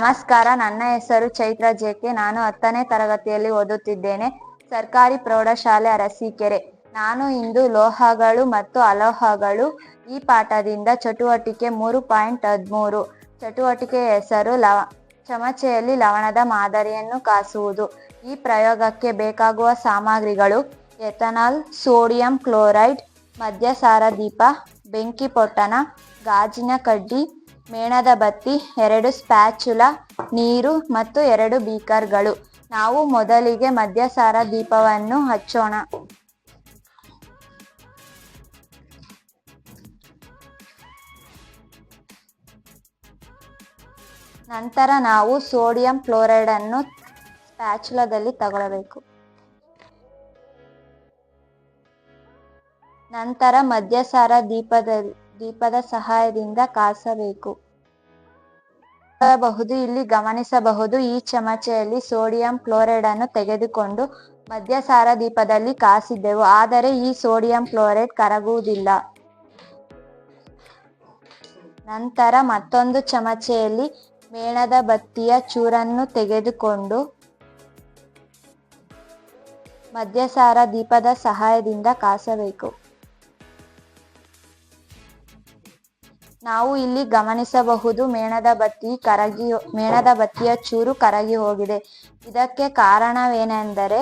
ನಮಸ್ಕಾರ. ನನ್ನ ಹೆಸರು ಚೈತ್ರ ಜೆಕೆ ನಾನು ಹತ್ತನೇ ತರಗತಿಯಲ್ಲಿ ಓದುತ್ತಿದ್ದೇನೆ. ಸರ್ಕಾರಿ ಪ್ರೌಢಶಾಲೆ ಅರಸೀಕೆರೆ. ನಾನು ಇಂದು ಲೋಹಗಳು ಮತ್ತು ಅಲೋಹಗಳು ಈ ಪಾಠದಿಂದ ಚಟುವಟಿಕೆ ಮೂರು ಪಾಯಿಂಟ್ ಹದಿಮೂರು. ಚಟುವಟಿಕೆ ಹೆಸರು ಲವ, ಚಮಚೆಯಲ್ಲಿ ಲವಣದ ಮಾದರಿಯನ್ನು ಕಾಸುವುದು. ಈ ಪ್ರಯೋಗಕ್ಕೆ ಬೇಕಾಗುವ ಸಾಮಗ್ರಿಗಳು ಎಥನಾಲ್, ಸೋಡಿಯಂ ಕ್ಲೋರೈಡ್, ಮದ್ಯಸಾರ ದೀಪ, ಬೆಂಕಿ ಪೊಟ್ಟಣ ಗಾಜಿನ ಕಡ್ಡಿ, ಮೇಣದ ಬತ್ತಿ, ಎರಡು ಸ್ಪ್ಯಾಚುಲ, ನೀರು ಮತ್ತು ಎರಡು ಬೀಕರ್ಗಳು. ನಾವು ಮೊದಲಿಗೆ ಮದ್ಯಸಾರ ದೀಪವನ್ನು ಹಚ್ಚೋಣ. ನಂತರ ನಾವು ಸೋಡಿಯಂ ಫ್ಲೋರೈಡ್ ಅನ್ನು ಸ್ಪ್ಯಾಚುಲದಲ್ಲಿ ತಗೊಳ್ಳಬೇಕು ನಂತರ ಮದ್ಯಸಾರ ದೀಪದ ದೀಪದ ಸಹಾಯದಿಂದ ಕಾಸಬೇಕು. ಬಹುದು, ಇಲ್ಲಿ ಗಮನಿಸಬಹುದು, ಈ ಚಮಚೆಯಲ್ಲಿ ಸೋಡಿಯಂ ಕ್ಲೋರೈಡ್ ಅನ್ನು ತೆಗೆದುಕೊಂಡು ಮದ್ಯಸಾರ ದೀಪದಲ್ಲಿ ಕಾಸಿದ್ದೆವು. ಆದರೆ ಈ ಸೋಡಿಯಂ ಕ್ಲೋರೈಡ್ ಕರಗುವುದಿಲ್ಲ. ನಂತರ ಮತ್ತೊಂದು ಚಮಚೆಯಲ್ಲಿ ಮೇಣದ ಬತ್ತಿಯ ಚೂರನ್ನು ತೆಗೆದುಕೊಂಡು ಮದ್ಯಸಾರ ದೀಪದ ಸಹಾಯದಿಂದ ಕಾಸಬೇಕು. ನಾವು ಇಲ್ಲಿ ಗಮನಿಸಬಹುದು ಮೇಣದ ಬತ್ತಿ ಕರಗಿ ಮೇಣದ ಬತ್ತಿಯ ಚೂರು ಕರಗಿ ಹೋಗಿದೆ. ಇದಕ್ಕೆ ಕಾರಣವೇನೆಂದರೆ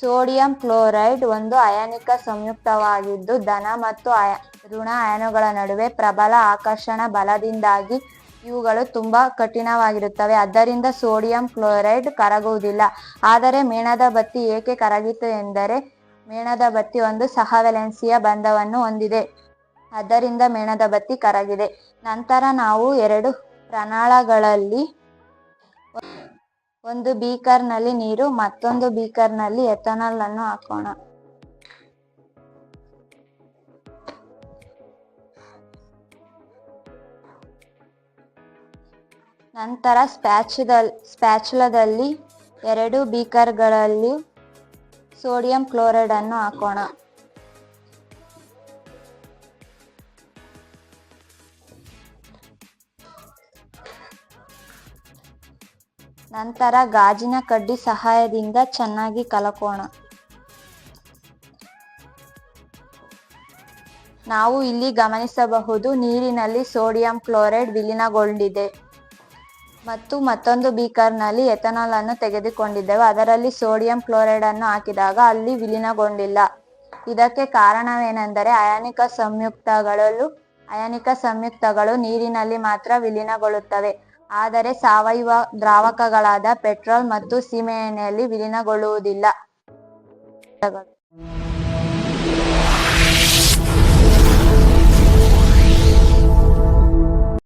ಸೋಡಿಯಂ ಕ್ಲೋರೈಡ್ ಒಂದು ಅಯಾನಿಕ ಸಂಯುಕ್ತವಾಗಿದ್ದು ಧನ ಮತ್ತು ಅಯ ಋಣ ಅಯಾನುಗಳ ನಡುವೆ ಪ್ರಬಲ ಆಕರ್ಷಣ ಬಲದಿಂದಾಗಿ ಇವುಗಳು ತುಂಬಾ ಕಠಿಣವಾಗಿರುತ್ತವೆ. ಆದ್ದರಿಂದ ಸೋಡಿಯಂ ಕ್ಲೋರೈಡ್ ಕರಗುವುದಿಲ್ಲ. ಆದರೆ ಮೇಣದ ಬತ್ತಿ ಏಕೆ ಕರಗಿತು ಎಂದರೆ, ಮೇಣದ ಬತ್ತಿ ಒಂದು ಸಹವೆಲೆನ್ಸಿಯ ಬಂಧವನ್ನು ಹೊಂದಿದೆ. ಆದ್ದರಿಂದ ಮೇಣದ ಬತ್ತಿ ಕರಗಿದೆ. ನಂತರ ನಾವು ಎರಡು ಪ್ರಣಾಳಗಳಲ್ಲಿ ಒಂದು ಬೀಕರ್ನಲ್ಲಿ ನೀರು, ಮತ್ತೊಂದು ಬೀಕರ್ನಲ್ಲಿ ಎಥನಾಲ್ ಅನ್ನು ಹಾಕೋಣ. ನಂತರ ಸ್ಪ್ಯಾಚುದಲ್ ಸ್ಪ್ಯಾಚುಲದಲ್ಲಿ ಎರಡು ಬೀಕರ್ಗಳಲ್ಲಿ ಸೋಡಿಯಂ ಕ್ಲೋರೈಡ್ ಅನ್ನು ಹಾಕೋಣ. ನಂತರ ಗಾಜಿನ ಕಡ್ಡಿ ಸಹಾಯದಿಂದ ಚೆನ್ನಾಗಿ ಕಲಕೋಣ. ನಾವು ಇಲ್ಲಿ ಗಮನಿಸಬಹುದು ನೀರಿನಲ್ಲಿ ಸೋಡಿಯಂ ಕ್ಲೋರೈಡ್ ವಿಲೀನಗೊಂಡಿದೆ ಮತ್ತು ಮತ್ತೊಂದು ಬೀಕರ್ನಲ್ಲಿ ಎಥನಾಲ್ ಅನ್ನು ತೆಗೆದುಕೊಂಡಿದ್ದೆವು. ಅದರಲ್ಲಿ ಸೋಡಿಯಂ ಕ್ಲೋರೈಡ್ ಅನ್ನು ಹಾಕಿದಾಗ ಅಲ್ಲಿ ವಿಲೀನಗೊಂಡಿಲ್ಲ. ಇದಕ್ಕೆ ಕಾರಣವೇನೆಂದರೆ ಅಯಾನಿಕ ಸಂಯುಕ್ತಗಳಲ್ಲೂ, ಅಯಾನಿಕ ಸಂಯುಕ್ತಗಳು ನೀರಿನಲ್ಲಿ ಮಾತ್ರ ವಿಲೀನಗೊಳ್ಳುತ್ತವೆ. ಆದರೆ ಸಾವಯವ ದ್ರಾವಕಗಳಾದ ಪೆಟ್ರೋಲ್ ಮತ್ತು ಸೀಮೆಎಣ್ಣೆಯಲ್ಲಿ ವಿಲೀನಗೊಳ್ಳುವುದಿಲ್ಲ.